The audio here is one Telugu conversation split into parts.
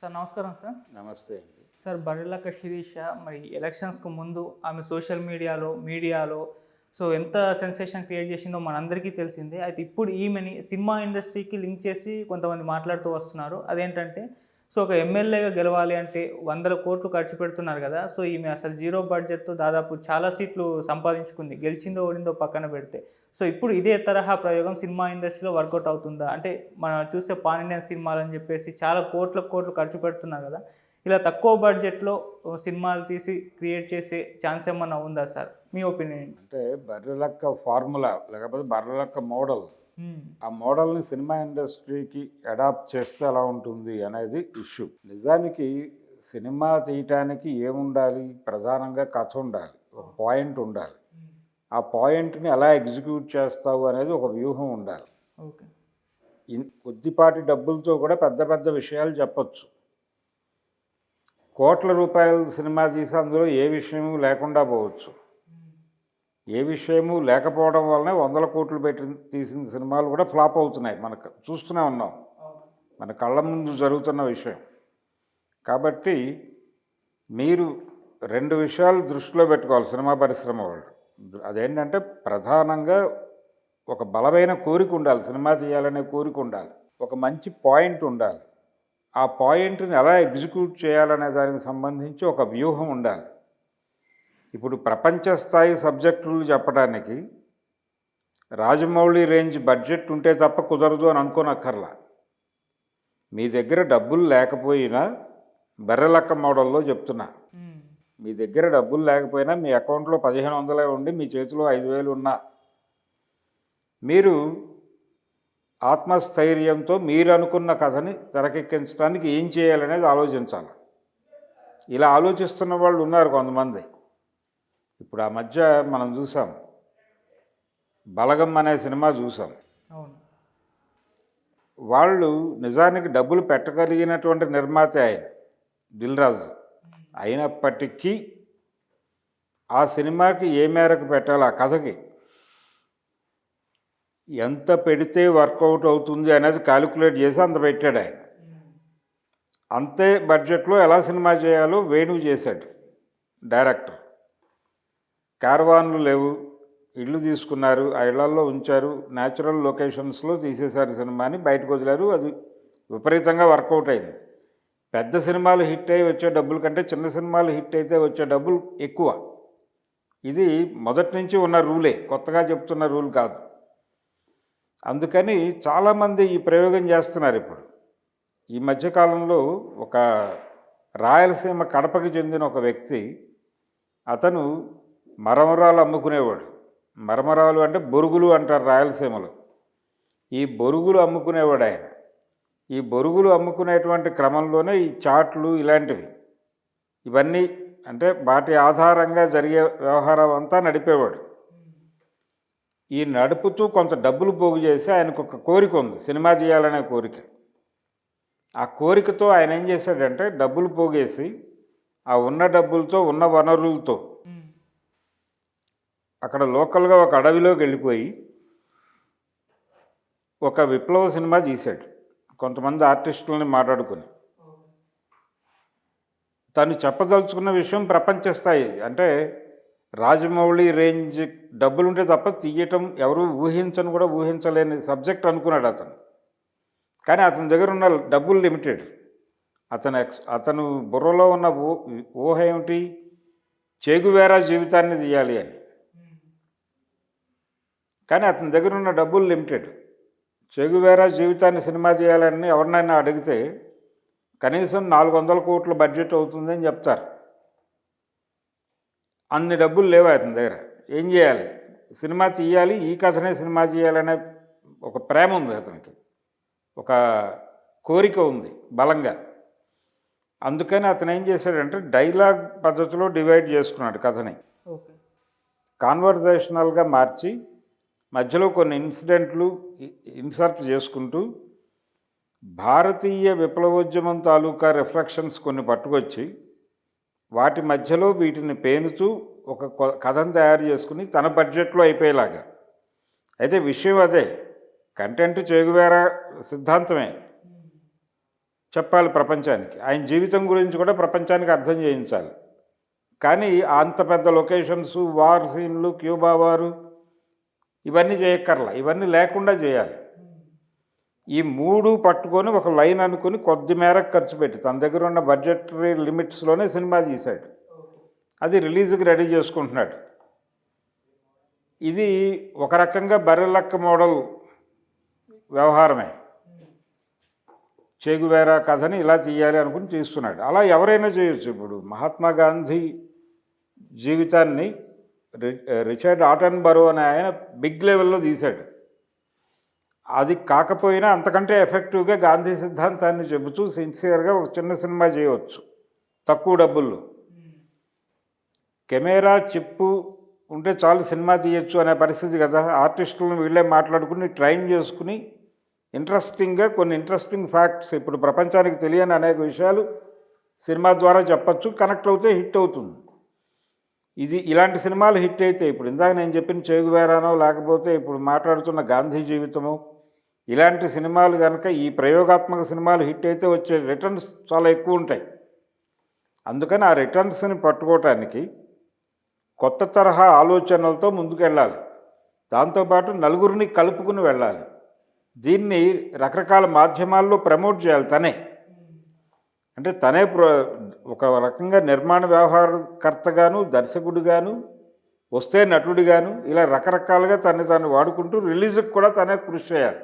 సార్ నమస్కారం సార్. నమస్తే అండి. సార్ బర్రెలక్క శిరీష మరి ఎలక్షన్స్కు ముందు ఆమె సోషల్ మీడియాలో మీడియాలో సో ఎంత సెన్సేషన్ క్రియేట్ చేసిందో మనందరికీ తెలిసిందే. అయితే ఇప్పుడు ఈమెని సినిమా ఇండస్ట్రీకి లింక్ చేసి కొంతమంది మాట్లాడుతూ వస్తున్నారు. అదేంటంటే సో ఒక ఎమ్మెల్యేగా గెలవాలి అంటే వందల కోట్లు ఖర్చు పెడుతున్నారు కదా సో ఈమె అసలు జీరో బడ్జెట్తో దాదాపు చాలా సీట్లు సంపాదించుకుంది గెలిచిందో ఓడిందో పక్కన పెడితే. సో ఇప్పుడు ఇదే తరహా ప్రయోగం సినిమా ఇండస్ట్రీలో వర్కౌట్ అవుతుందా? అంటే మనం చూస్తే పాన్ ఇండియన్ సినిమాలు అని చెప్పేసి చాలా కోట్ల కోట్లు ఖర్చు పెడుతున్నారు కదా ఇలా తక్కువ బడ్జెట్లో సినిమాలు తీసి క్రియేట్ చేసే ఛాన్స్ ఏమన్నా ఉందా సార్? మీ ఒపీనియన్ అంటే బర్రెలక్క ఫార్ములా లేకపోతే బర్రెలక్క మోడల్ ఆ మోడల్ని సినిమా ఇండస్ట్రీకి అడాప్ట్ చేస్తే ఎలా ఉంటుంది అనేది ఇష్యూ. నిజానికి సినిమా తీయటానికి ఏముండాలి? ప్రధానంగా కథ ఉండాలి. ఒక పాయింట్ ఉండాలి. ఆ పాయింట్ని ఎలా ఎగ్జిక్యూట్ చేస్తావు అనేది ఒక వ్యూహం ఉండాలి. ఓకే. ఇన్- కొద్దిపాటి డబ్బులతో కూడా పెద్ద పెద్ద విషయాలు చెప్పొచ్చు. కోట్ల రూపాయల సినిమా తీసి అందులో ఏ విషయము లేకుండా పోవచ్చు. ఏ విషయము లేకపోవడం వల్లనే వందల కోట్లు పెట్టి తీసిన సినిమాలు కూడా ఫ్లాప్ అవుతున్నాయి. మనకు చూస్తూనే ఉన్నాం. మన కళ్ళ ముందు జరుగుతున్న విషయం. కాబట్టి మీరు రెండు విషయాలు దృష్టిలో పెట్టుకోవాలి సినిమా పరిశ్రమ వాళ్ళు. అదేంటంటే ప్రధానంగా ఒక బలమైన కోరిక ఉండాలి సినిమా చేయాలనే కోరిక ఉండాలి. ఒక మంచి పాయింట్ ఉండాలి. ఆ పాయింట్ని ఎలా ఎగ్జిక్యూట్ చేయాలనే దానికి సంబంధించి ఒక వ్యూహం ఉండాలి. ఇప్పుడు ప్రపంచ స్థాయి సబ్జెక్టులు చెప్పడానికి రాజమౌళి రేంజ్ బడ్జెట్ ఉంటే తప్ప కుదరదు అని అనుకోనక్కర్లా. మీ దగ్గర డబ్బులు లేకపోయినా బెర్రలక్క మోడల్లో చెప్తున్నా. మీ దగ్గర డబ్బులు లేకపోయినా మీ అకౌంట్లో పదిహేను వందలే ఉండి మీ చేతిలో ఐదు వేలు ఉన్నా. మీరు ఆత్మస్థైర్యంతో మీరు అనుకున్న కథని తెరకెక్కించడానికి ఏం చేయాలనేది ఆలోచించాలి. ఇలా ఆలోచిస్తున్న వాళ్ళు ఉన్నారు కొంతమంది. ఇప్పుడు ఆ మధ్య మనం చూసాం. బలగం అనే సినిమా చూసాం. అవును. వాళ్ళు నిజానికి డబ్బులు పెట్టగలిగినటువంటి నిర్మాత ఆయన దిల్ రాజు. అయినప్పటికీ ఆ సినిమాకి ఏ మేరకు పెట్టాలి ఆ కథకి ఎంత పెడితే వర్కౌట్ అవుతుంది అనేది క్యాలిక్యులేట్ చేసి అంత పెట్టాడు ఆయన. అంతే బడ్జెట్లో ఎలా సినిమా చేయాలో వేణు చేశాడు డైరెక్టర్. కార్వాన్లు లేవు. ఇళ్ళు తీసుకున్నారు. ఆ ఇళ్ళల్లో ఉంచారు. న్యాచురల్ లొకేషన్స్లో తీసేశారు సినిమాని. బయటకు వదిలారు. అది విపరీతంగా వర్కౌట్ అయింది. పెద్ద సినిమాలు హిట్ అయ్యి వచ్చే డబ్బుల కంటే చిన్న సినిమాలు హిట్ అయితే వచ్చే డబ్బులు ఎక్కువ. ఇది మొదటి నుంచి ఉన్న రూలే. కొత్తగా చెప్తున్న రూల్ కాదు. అందుకని చాలామంది ఈ ప్రయోగం చేస్తున్నారు ఇప్పుడు. ఈ మధ్యకాలంలో ఒక రాయలసీమ కడపకి చెందిన ఒక వ్యక్తి అతను మరమరాలు అమ్ముకునేవాడు. మరమరాలు అంటే బొరుగులు అంటారు రాయలసీమలో. ఈ బొరుగులు అమ్ముకునేవాడు ఆయన. ఈ బొరుగులు అమ్ముకునేటువంటి క్రమంలోనే ఈ చాట్లు ఇలాంటివి. ఇవన్నీ అంటే వాటి ఆధారంగా జరిగే వ్యవహారం అంతా నడిపేవాడు. ఈ నడుపుతూ కొంత డబ్బులు పోగు చేసి ఆయనకు ఒక కోరిక ఉంది. సినిమా చేయాలనే కోరిక. ఆ కోరికతో ఆయన ఏం చేశాడంటే డబ్బులు పోగేసి ఆ ఉన్న డబ్బులతో ఉన్న వనరులతో అక్కడ లోకల్గా ఒక అడవిలోకి వెళ్ళిపోయి ఒక విప్లవ సినిమా తీశాడు. కొంతమంది ఆర్టిస్టులని మాట్లాడుకుని. తను చెప్పదలుచుకున్న విషయం ప్రపంచ స్థాయి. అంటే రాజమౌళి రేంజ్ డబ్బులుంటే తప్ప తీయటం ఎవరు ఊహించని కూడా ఊహించలేని సబ్జెక్ట్ అనుకున్నాడు అతను. కానీ అతని దగ్గర ఉన్న డబ్బులు లిమిటెడ్. అతను ఎక్స్ అతను బుర్రలో ఉన్న ఊహ ఏమిటి? చేగువేరా జీవితాన్ని తీయాలి అని. కానీ అతని దగ్గర ఉన్న డబ్బులు లిమిటెడ్. చెగువేరా జీవితాన్ని సినిమా చేయాలని ఎవరినైనా అడిగితే కనీసం నాలుగు వందల కోట్ల బడ్జెట్ అవుతుందని చెప్తారు. అన్ని డబ్బులు లేవు అతని దగ్గర? ఏం చేయాలి? సినిమా తీయాలి? ఈ కథనే సినిమా చేయాలనే ఒక ప్రేమ ఉంది అతనికి. ఒక కోరిక ఉంది బలంగా. అందుకని అతను ఏం చేశాడంటే డైలాగ్ పద్ధతిలో డివైడ్ చేసుకున్నాడు కథని. ఓకే. కాన్వర్జేషనల్గా మార్చి మధ్యలో కొన్ని ఇన్సిడెంట్లు ఇన్సర్ట్ చేసుకుంటూ భారతీయ విప్లవోద్యమం తాలూకా రిఫ్లెక్షన్స్ కొన్ని పట్టుకొచ్చి వాటి మధ్యలో వీటిని పేనుతూ ఒక కథను తయారు చేసుకుని తన బడ్జెట్లో అయిపోయేలాగా. అయితే విషయం అదే. కంటెంట్ చేగువేరా సిద్ధాంతమే. చెప్పాలి ప్రపంచానికి. ఆయన జీవితం గురించి కూడా ప్రపంచానికి అర్థం చేయించాలి. కానీ అంత పెద్ద లొకేషన్స్ వార్ సీన్లు క్యూబా వారు ఇవన్నీ చేయక్కర్లా ఇవన్నీ లేకుండా చేయాలి. ఈ మూడు పట్టుకొని ఒక లైన్ అనుకుని కొద్ది మేరకు ఖర్చు పెట్టి తన దగ్గర ఉన్న బడ్జెటరీ లిమిట్స్లోనే సినిమా తీశాడు. అది రిలీజ్కి రెడీ చేసుకుంటున్నాడు. ఇది ఒక రకంగా బర్రెలక్క మోడల్ వ్యవహారమే. చేగువేరా కథని ఇలా తీయాలి అనుకుని చేస్తున్నాడు. అలా ఎవరైనా చేయొచ్చు. ఇప్పుడు మహాత్మా గాంధీ జీవితాన్ని రిచర్డ్ ఆటన్ బరో అనే ఆయన బిగ్ లెవెల్లో తీశాడు. అది కాకపోయినా అంతకంటే ఎఫెక్టివ్గా గాంధీ సిద్ధాంతాన్ని చెబుతూ సిన్సియర్గా ఒక చిన్న సినిమా చేయవచ్చు. తక్కువ డబ్బుల్లో. కెమెరా చిప్పు ఉంటే చాలు సినిమా తీయచ్చు అనే పరిస్థితి కదా. ఆర్టిస్టులను వీళ్ళే మాట్లాడుకుని ట్రైన్ చేసుకుని ఇంట్రెస్టింగ్గా కొన్ని ఇంట్రెస్టింగ్ ఫ్యాక్ట్స్ ఇప్పుడు ప్రపంచానికి తెలియని అనేక విషయాలు సినిమా ద్వారా చెప్పచ్చు కనెక్ట్ అవుతే హిట్ అవుతుంది. ఇది ఇలాంటి సినిమాలు హిట్ అయితే ఇప్పుడు ఇందాక నేను చెప్పిన చేగువేరానో లేకపోతే ఇప్పుడు మాట్లాడుతున్న గాంధీ జీవితము ఇలాంటి సినిమాలు కనుక ఈ ప్రయోగాత్మక సినిమాలు హిట్ అయితే వచ్చే రిటర్న్స్ చాలా ఎక్కువ ఉంటాయి. అందుకని ఆ రిటర్న్స్ని పట్టుకోవటానికి కొత్త తరహా ఆలోచనలతో ముందుకెళ్ళాలి. దాంతోపాటు నలుగురిని కలుపుకుని వెళ్ళాలి. దీన్ని రకరకాల మాధ్యమాల్లో ప్రమోట్ చేయాలి తనే. అంటే తనే ప్ర ఒక రకంగా నిర్మాణ వ్యవహారకర్తగాను దర్శకుడిగాను వస్తే నటుడిగాను ఇలా రకరకాలుగా తను తను వాడుకుంటూ రిలీజ్కి కూడా తనే కృషి చేయాలి.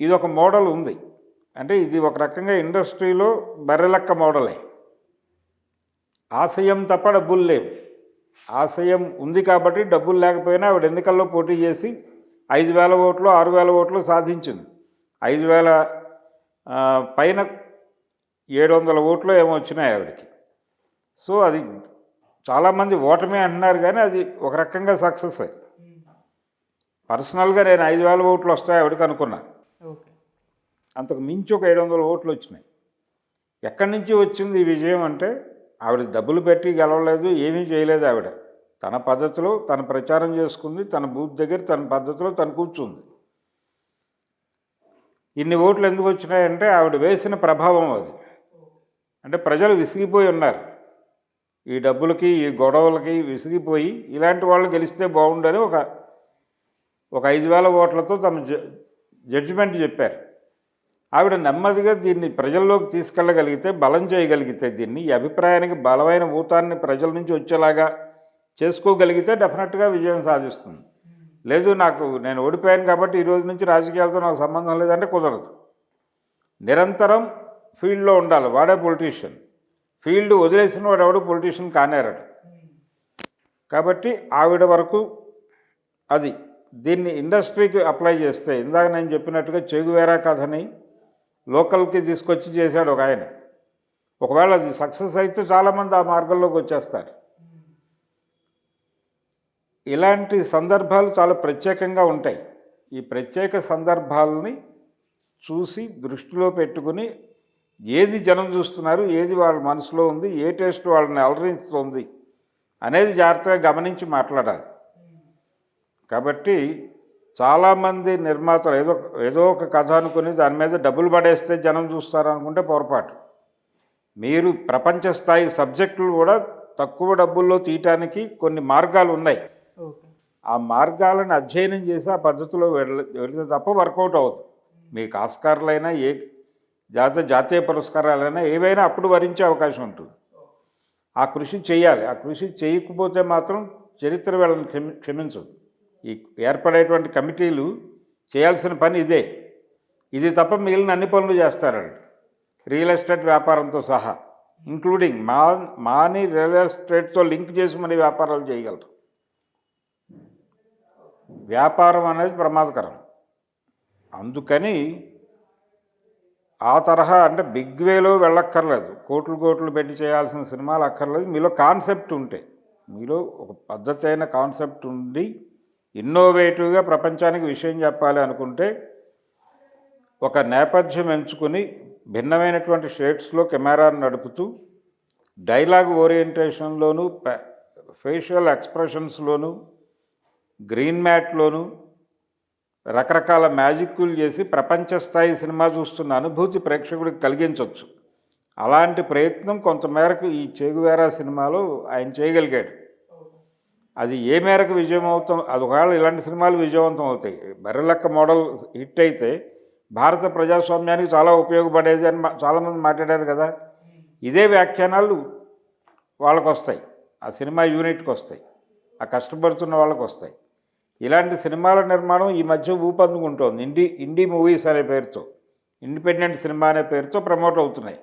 ఇది ఒక మోడల్ ఉంది. అంటే ఇది ఒక రకంగా ఇండస్ట్రీలో బర్రెలక్క మోడలే. ఆశయం తప్ప డబ్బులు లేవు. ఆశయం ఉంది కాబట్టి డబ్బులు లేకపోయినా ఆవిడ ఎన్నికల్లో పోటీ చేసి ఐదు వేల ఓట్లు ఆరు వేల ఓట్లు సాధించింది. ఐదు వేల పైన ఏడు వందల ఓట్లు ఏమో వచ్చినాయి ఆవిడకి. సో అది చాలామంది ఓటమి అంటున్నారు కానీ అది ఒక రకంగా సక్సెస్. పర్సనల్గా నేను ఐదు వేల ఓట్లు వస్తాయి ఆవిడకి అనుకున్నా. అంతకు మించి ఒక ఏడు వందల ఓట్లు వచ్చినాయి. ఎక్కడి నుంచి వచ్చింది ఈ విజయం అంటే ఆవిడ డబ్బులు పెట్టి గెలవలేదు ఏమీ చేయలేదు ఆవిడ. తన పద్ధతిలో తన ప్రచారం చేసుకుంది తన బూత్ దగ్గర తన పద్ధతిలో తను కూర్చుంది. ఇన్ని ఓట్లు ఎందుకు వచ్చినాయంటే ఆవిడ వేసిన ప్రభావం అది. అంటే ప్రజలు విసిగిపోయి ఉన్నారు. ఈ డబ్బులకి ఈ గొడవలకి విసిగిపోయి ఇలాంటి వాళ్ళు గెలిస్తే బాగుండని ఒక ఒక ఐదు వేల ఓట్లతో తమ జ- జడ్జిమెంట్ చెప్పారు. ఆవిడ నెమ్మదిగా దీన్ని ప్రజల్లోకి తీసుకెళ్ళగలిగితే బలం చేయగలిగితే దీన్ని ఈ అభిప్రాయానికి బలమైన ఊతాన్ని ప్రజల నుంచి వచ్చేలాగా చేసుకోగలిగితే డెఫినెట్గా విజయం సాధిస్తుంది. లేదు నాకు నేను ఓడిపోయాను కాబట్టి ఈ రోజు నుంచి రాజకీయాలతో నాకు సంబంధం లేదంటే కుదరదు. నిరంతరం ఫీల్డ్లో ఉండాలి. వాడే పొలిటీషియన్. ఫీల్డ్ వదిలేసిన వాడు ఎవడు? పొలిటీషియన్ కానేరాడు. కాబట్టి ఆవిడ వరకు అది. దీన్ని ఇండస్ట్రీకి అప్లై చేస్తే ఇందాక నేను చెప్పినట్టుగా చెగువేరా కథని లోకల్కి తీసుకొచ్చి చేశాడు ఒక ఆయన. ఒకవేళ అది సక్సెస్ అయితే చాలామంది ఆ మార్గంలోకి వచ్చేస్తారు. ఇలాంటి సందర్భాలు చాలా ప్రత్యేకంగా ఉంటాయి. ఈ ప్రత్యేక సందర్భాలని చూసి దృష్టిలో పెట్టుకుని ఏది జనం చూస్తున్నారు ఏది వాళ్ళ మనసులో ఉంది ఏ టేస్ట్ వాళ్ళని అలరిస్తుంది అనేది జాగ్రత్తగా గమనించి మాట్లాడాలి. కాబట్టి చాలామంది నిర్మాతలు ఏదో ఏదో ఒక కథ అనుకుని దాని మీద డబ్బులు పడేస్తే జనం చూస్తారు అనుకుంటే పొరపాటు. మీరు ప్రపంచ స్థాయి సబ్జెక్టులు కూడా తక్కువ డబ్బుల్లో తీయటానికి కొన్ని మార్గాలు ఉన్నాయి. ఆ మార్గాలను అధ్యయనం చేసి ఆ పద్ధతిలో వెళ్ళ వెళితే తప్ప వర్కౌట్ అవుతుంది మీకు ఆస్కార్లైనా ఏ జాతీయ జాతీయ పురస్కారాలైనా ఏవైనా అప్పుడు వరించే అవకాశం ఉంటుంది. ఆ కృషి చేయాలి. ఆ కృషి చేయకపోతే మాత్రం చరిత్ర వీళ్ళని క్షమి క్షమించదు. ఈ ఏర్పడేటువంటి కమిటీలు చేయాల్సిన పని ఇదే. ఇది తప్ప మిగిలిన అన్ని పనులు చేస్తారండి. రియల్ ఎస్టేట్ వ్యాపారంతో సహా. ఇంక్లూడింగ్ మా మాని రియల్ ఎస్టేట్తో లింక్ చేసి మన వ్యాపారాలు చేయగలరు. వ్యాపారం అనేది ప్రమాదకరం. అందుకని ఆ తరహా అంటే బిగ్ వేలో వెళ్ళక్కర్లేదు. కోట్లు కోట్లు పెట్టి చేయాల్సిన సినిమాలు అక్కర్లేదు. మీలో కాన్సెప్ట్ ఉంటే మీలో ఒక పద్ధతి అయిన కాన్సెప్ట్ ఉండి ఇన్నోవేటివ్గా ప్రపంచానికి విషయం చెప్పాలి అనుకుంటే ఒక నేపథ్యం ఎంచుకుని భిన్నమైనటువంటి షేడ్స్లో కెమెరాను నడుపుతూ డైలాగ్ ఓరియంటేషన్లోను ఫేషియల్ ఎక్స్ప్రెషన్స్లోను గ్రీన్ మ్యాట్లోను రకరకాల మ్యాజిక్లు చేసి ప్రపంచ స్థాయి సినిమా చూస్తున్న అనుభూతి ప్రేక్షకుడికి కలిగించవచ్చు అలాంటి ప్రయత్నం కొంతమేరకు ఈ చేగువేరా సినిమాలో ఆయన చేయగలిగాడు. అది ఏ మేరకు విజయం అవుతాం అది ఒకవేళ ఇలాంటి సినిమాలు విజయవంతం అవుతాయి. బర్రెలక్క మోడల్ హిట్ అయితే భారత ప్రజాస్వామ్యానికి చాలా ఉపయోగపడేది అని చాలామంది మాట్లాడారు కదా. ఇదే వ్యాఖ్యానాలు వాళ్ళకు వస్తాయి ఆ సినిమా యూనిట్కి వస్తాయి ఆ కష్టపడుతున్న వాళ్ళకు వస్తాయి ఇలాంటి సినిమాల నిర్మాణం ఈ మధ్య ఊపందుకుంటోంది. ఇండి ఇండి మూవీస్ అనే పేరుతో ఇండిపెండెంట్ సినిమా అనే పేరుతో ప్రమోట్ అవుతున్నాయి.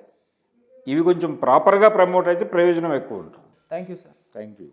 ఇవి కొంచెం ప్రాపర్గా ప్రమోట్ అయితే ప్రయోజనం ఎక్కువ ఉంటుంది. Thank you sir. Thank you